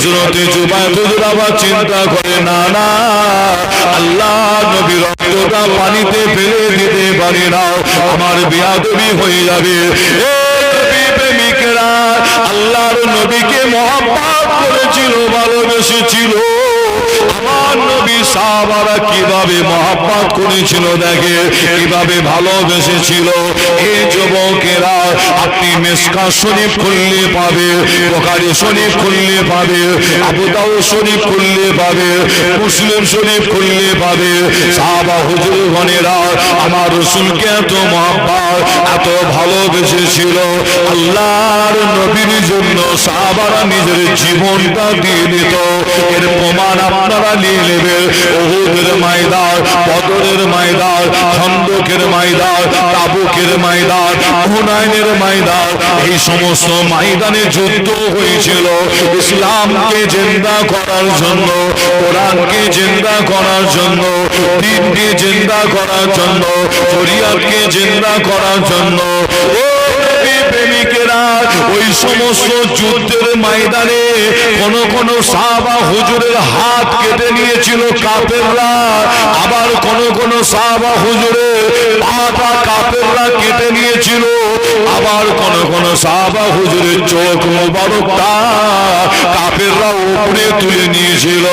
হজরতে হুজুর আবার চিন্তা করে, না না, আল্লাহ নবী রক্তটা পানিতে ফেলে দিতে পারে না। আমার বিয়াদবি হয়ে যাবে। নবী আল্লাহর নবীকে মহাপাত করেছিল ভালোবেসেছিল আমার নবী সাহাবারা কীভাবে মহাপাত করেছিল দেখে, কীভাবে ভালোবেসেছিল। এই যুবকেরা আপনি মেসকা শরীফ খুললে পাবে, বোখারি শরীফ খুললে পাবে, আবু দাউদ শরীফ খুললে পাবে, মুসলিম শরীফ খুললে পাবে। সাহাবা হুজুর গণেরা আমার রসুলকে এত মহাব্বাত, এত ভালোবেসেছিল। আল্লাহর নবীর জন্য সাহাবারা নিজের জীবনটা দিয়ে দিত। এর প্রমাণ আপনারা নিয়ে নেবেন। ওহুদের ময়দান, বদরের ময়দান, খন্দকের ময়দান, তাবুকের ময়দান, হুনাইনের ময়দান। এই সমস্ত ময়দানে যুদ্ধ হয়েছিল। ইসলামকে জিন্দা করার জন্য, কোরআনকে জিন্দা করার জন্য, দিনকে জিন্দা করার জন্য, শরিয়াতকে জিন্দা করার জন্য। ও যুদ্ধের ময়দানে কোন কোন সাহাবা হুজুরের হাত কেটে নিয়েছিল কাপেররা। আবার কোন কোন সাহাবা হুজুরের পাটা কাপেররা কেটে নিয়েছিল। আবার কোন কোন সাহাবা হুজুরের চোখ মোবারকটা উপরে তুলে নিয়েছিল।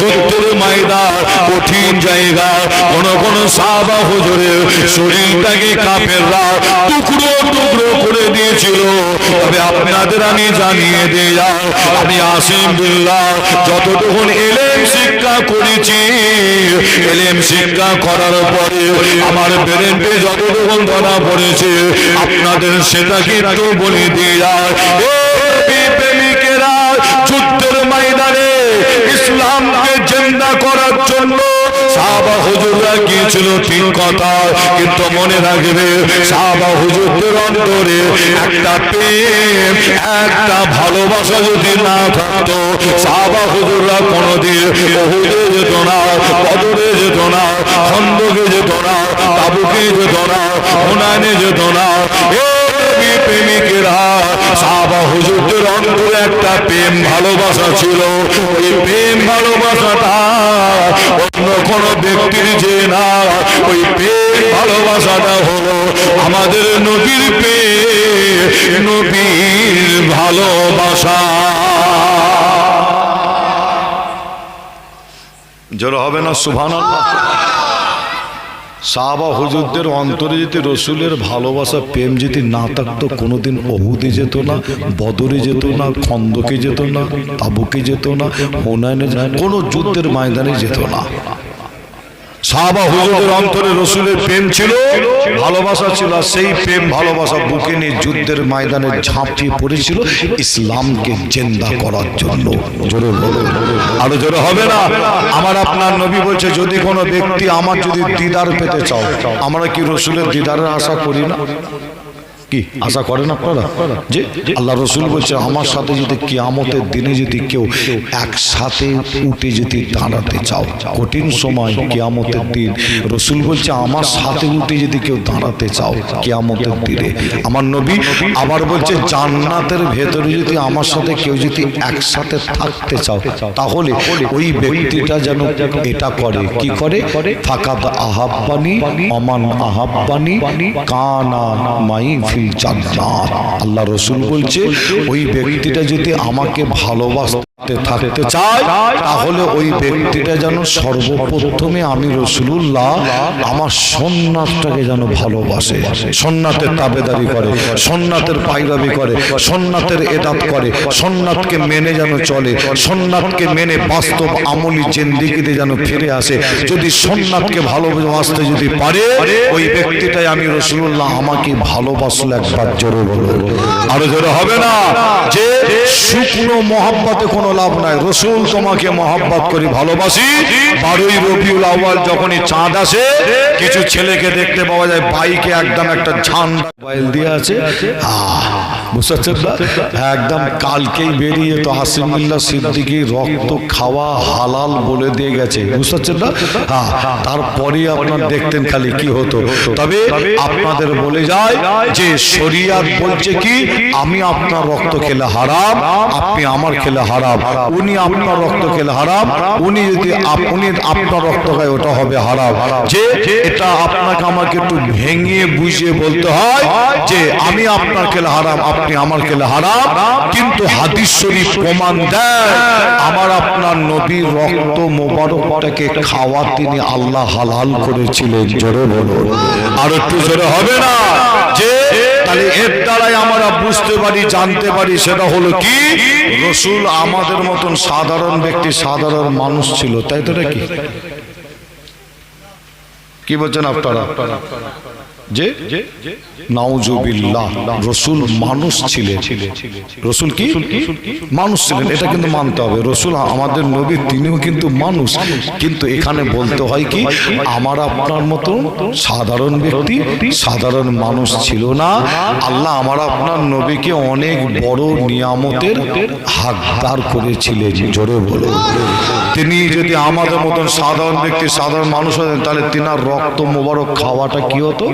যুদ্ধের ময়দান কঠিন জায়গা। কোন কোন সাহাবা হুজুরের শরীরটাকে কাপেররা টুকরো টুকরো করে দিয়েছিল। তবে আপনাদের আমি জানিয়ে দিয়ে আমি আসিম বিল্লাহ যতটুকু এলেম শিক্ষা করেছি, এলেম শিক্ষা করার পরে আমার ব্রেনটে যতটুকু ধরা পড়েছে, আপনাদের সেটাকে একটু বলে যুদ্ধের ময়দানে ইসলামকে জিন্দা করার জন্য সাহাবা হুজুররা গিয়েছিল ঠিক কথা, কিন্তু মনে রাখবে সাহাবা হুজুরদের অন্তরে একটা প্রেম, একটা ভালোবাসা যদি না থাকতো, সাহাবা হুজুররা কোনোদিন ওহুদে যেত না, বদরে যেত না, খন্দকে যেত না, তাবুকে যেত না, হুনাইনে যেত না। এ প্রেম ভালোবাসা ছিল। ওই প্রেম ভালোবাসাটা অন্য কোন ব্যক্তির যে না, ওই প্রেম ভালোবাসাটা হলো আমাদের নবীর প্রেম, নবীর ভালোবাসা। জোর হবে না সুভান সাহাবা হুজুরদের অন্তরে যদি রসুলের ভালোবাসা, প্রেম যদি না থাকতো, কোনোদিন অহুদে যেত না, বদরে যেত না, খন্দকে যেত না, তাবুকে যেত না হোনায়নে কোনো যুদ্ধের ময়দানে যেত না। সাহাবা হুজুরের অন্তরে রসুলের প্রেম ছিল, ভালোবাসা ছিল সেই প্রেম ভালোবাসা বুকে নিয়ে যুদ্ধের ময়দানে ঝাঁপিয়ে পড়েছিল ইসলামকে জেন্দা করার জন্য। আরও জোরে হবে না? আমার আপনার নবী বলছে, যদি কোনো ব্যক্তি আমার যদি দিদার পেতে চাও, আমরা কি রসুলের দিদারের আশা করি না? কি? আশা করেন আপনারা? যে আল্লাহ রসুল বলছে, আমার সাথে যদি কিয়ামতের দিনে যদি কেউ একসাথে উঠে যদি দাঁড়াতে চাও, কঠিন সময় কিয়ামতের দিন, রসুল বলছে, আমার সাথে উঠে যদি কেউ দাঁড়াতে চাও, কিয়ামতের দিনে। আমার নবী আবার বলছে, জান্নাতের ভেতরে যদি আমার সাথে কেউ যদি একসাথে থাকতে চাও, তাহলে ওই ব্যক্তিটা যেন এটা করে। কি করে? ফাকাদ আহাব্বানি অমান আহাব্বানি, কানা মাই ফিল জান্নাত। আল্লাহ রসুল বলছে ওই ব্যক্তিটা যদি আমাকে ভালোবাসতে থাকতে চায় তাহলে ওই ব্যক্তিটা যেন সর্বপ্রথমে আমি রসুলুল্লাহ আমার সন্ন্যাসটাকে যেন ভালোবাসে, সন্ন্যাতের তাবেদারি করে, সন্ন্যাতের পাইরাবি করে, সন্ন্যাতের এদাত করে, সন্ন্যাতকে মেনে যেন চলে, সন্ন্যাতকে মেনে বাস্তব আমলি যেন ফিরে আসে। যদি সন্ন্যাতকে ভালোবাসতে যদি পারে, ওই ব্যক্তিটাই আমি রসুল্লাহ আমাকে ভালোবাসলে একবার জোরে বলো আরও জোরে হবে না? যে শুকনো মহাব্বতে কোনো লাভ নাই রসুল তোমাকে মহাব্বত করি, ভালোবাসি বারোই রবিউল আউয়াল যখনই চাঁদ আসে, কিছু ছেলেকে দেখতে পাওয়া যায়, বাইকে একদম একটা ঝান্ডা মোবাইল দিয়ে আছে আহ? একদম কালকেই বেরিয়ে তো আসিমুল্লাহ সিদ্দিকি রক্ত খাওয়া হালাল বলে দিয়ে গেছে। বুঝতে পারছেন না হ্যাঁ তারপরে আপনার দেখতেন খালি কি হতো। তবে আপনাদের বলে যায় যে শরিয়াত বলছে কি আমি আপনার রক্ত খেলে হারাম আপনি আমার খেলে হারাম উনি আপনার রক্ত খেলে হারাম উনি যদি উনি আপনার রক্ত খায় ওটা হবে হারাম। যে এটা আপনাকে আমাকে একটু ভেঙে বুঝিয়ে বলতে হয় যে আমি আপনার খেলে হারাম আপনি আমার খেলে হারাম, কিন্তু হাদিস শরীফ প্রমাণ দেয়। আমার আপনার নবীর রক্ত মোবারকটাকে খাওয়া তিনি আল্লাহ হালাল করেছিলেন, জোরে বলুন। আর একটু জোরে হবে না? যে, তাহলে এর দ্বারাই আমরা বুঝতে পারি, জানতে পারি, সেটা হলো কি? রসুল আমাদের মতন সাধারণ ব্যক্তি, সাধারণ মানুষ ছিল, তাই তো নাকি? কি বলছেন আপনারা? যে? নাউজুবিল্লাহ। রসুল মানুষ ছিলেন। রসুল কি? মানুষ ছিলেন, এটা কিন্তু মানতে হবে। রসুল আমাদের নবী, তিনিও কিন্তু মানুষ। কিন্তু এখানে বলতে হয় কি, আমার আপনার মতো সাধারণ ব্যক্তি, সাধারণ মানুষ ছিল না। আল্লাহ আমার আপনার নবীকে অনেক বড় নিয়ামতের হাকদার করেছিলেন, জোরে বলো। তিনি যদি আমাদের মতন সাধারণ ব্যক্তি, সাধারণ মানুষ হতেন, তাহলে তিনার রক্ত মোবারক খাওয়াটা কি হতো?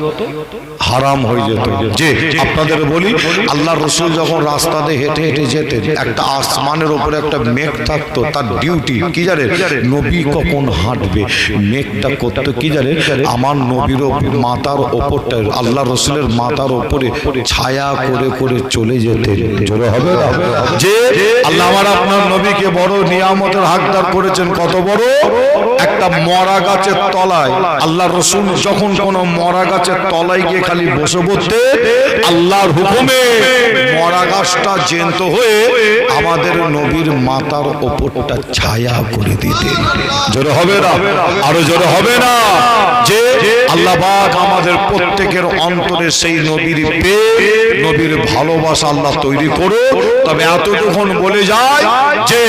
হারাম হয়ে যেত। যে আপনাদের বলি আল্লাহ রসুল যখন রাস্তাতে হেঁটে হেঁটে যেতেন, একটা আসমানের উপরে একটা মেঘ থাকতো, তার ডিউটি কি জানেন? নবী কখন হাঁটবে? মেঘটা করতো কি জানেন? আমার নবীর মাথার ওপরটা আল্লাহ রসুলের মাথার ওপরে ছায়া করে করে চলে যেতেন। জোরে হবে? যে আল্লাহ আমার আপনার নবীকে বড় নিয়ামতের হাকদার করেছেন, কত বড়? একটা মরা গাছের তলায় আল্লাহ রসুল যখন কোন মরা গাছের তলায় গিয়ে খালি বসে পড়তে, আল্লাহর হুকুমে মরা গাছটা জেন্ত হয়ে আমাদের নবীর মাথার ওপরটা ছায়া করে দিতেন জোরে হবে না? আরও জোরে হবে না? যে আল্লাহ পাক আমাদের প্রত্যেকের অন্তরে সেই নবীর প্রেম, নবীর ভালোবাসা আল্লাহ তৈরি করো তবে এতটুকুন বলে যায় যে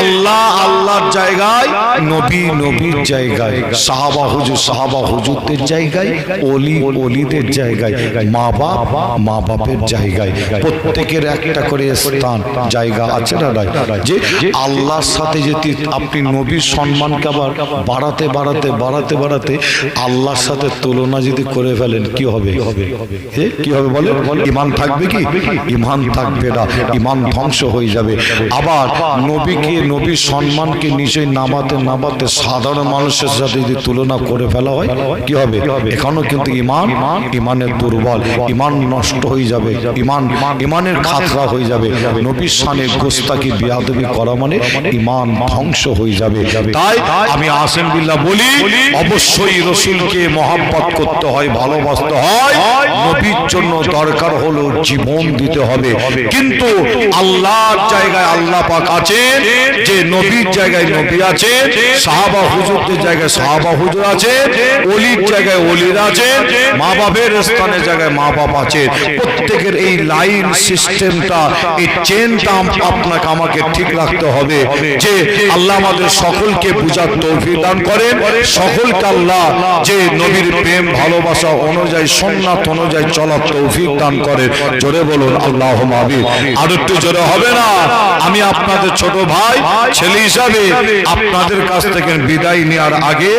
আল্লাহ আল্লাহর জায়গায়, নবী নবীর জায়গায়, সাহাবা হুজুর সাহাবা হুজুরদের জায়গায় অলি অলিদের জায়গায়, মা বাপ, মা বাপের জায়গায়, প্রত্যেকের একটা করে স্থান, জায়গা আছে না নাই? যে আল্লাহর সাথে যদি আপনি নবীর সম্মানকে আবার বাড়াতে বাড়াতে বাড়াতে বাড়াতে আল্লাহর সাথে তুলনা যদি করে ফেলেন, কি হবে? কি হবে বলে ইমান থাকবে কি? ইমান থাকবে না। ইমান ধ্বংস হয়ে যাবে। আবার নবীকে, নবীর সম্মানকে নিচে নামাতে নামাতে সাধারণ মানুষের সাথে যদি তুলনা করে ফেলা হয়, কি হবে? এখানেও কিন্তু ইমান, ইমানের দুর্বল। ইমান নষ্ট হয়ে যাবে। ইমান, ইমানের খাতরা হয়ে যাবে। নবীর সানে গোস্তাকি বিয়াদবি করা মানে ইমান ধ্বংস হয়ে যাবে। তাই আমি আসেন বিল্লাহ বলি, অবশ্যই রসুলকে মহাব্বত করতে হয়, ভালোবাসতে হয়। নবীর জন্য দরকার হলো জীবন দিতে হবে। কিন্তু আল্লাহর জায়গায় আল্লাহ পাক আছেন, যে নবীর জায়গায় নবী আছে সাহাবা হুজুরদের জায়গায় সাহাবা হুজুর আছে অলির জায়গায় অলির আছে মা বাপের স্থানের জায়গায় মা বাপ আছে প্রত্যেকের এই লাইন সিস্টেমটা, এই চেনটা আপনাকে, আমাকে ঠিক রাখতে হবে যে আল্লাহ আমাদের সকলকে বুঝার তৌফিক দান করেন। সকলকে আল্লাহ যে নবীর প্রেম, ভালোবাসা অনুযায়ী সন্ন্যাত অনুযায়ী চলার তৌফিক দান করেন। জোরে বলুন আল্লাহ মাবির আর একটু জোরে হবে না। আমি আপনাদের ছোট ভাই, ছেলে হিসাবে আপনাদের কাছ থেকে বিদায় নেওয়ার আগে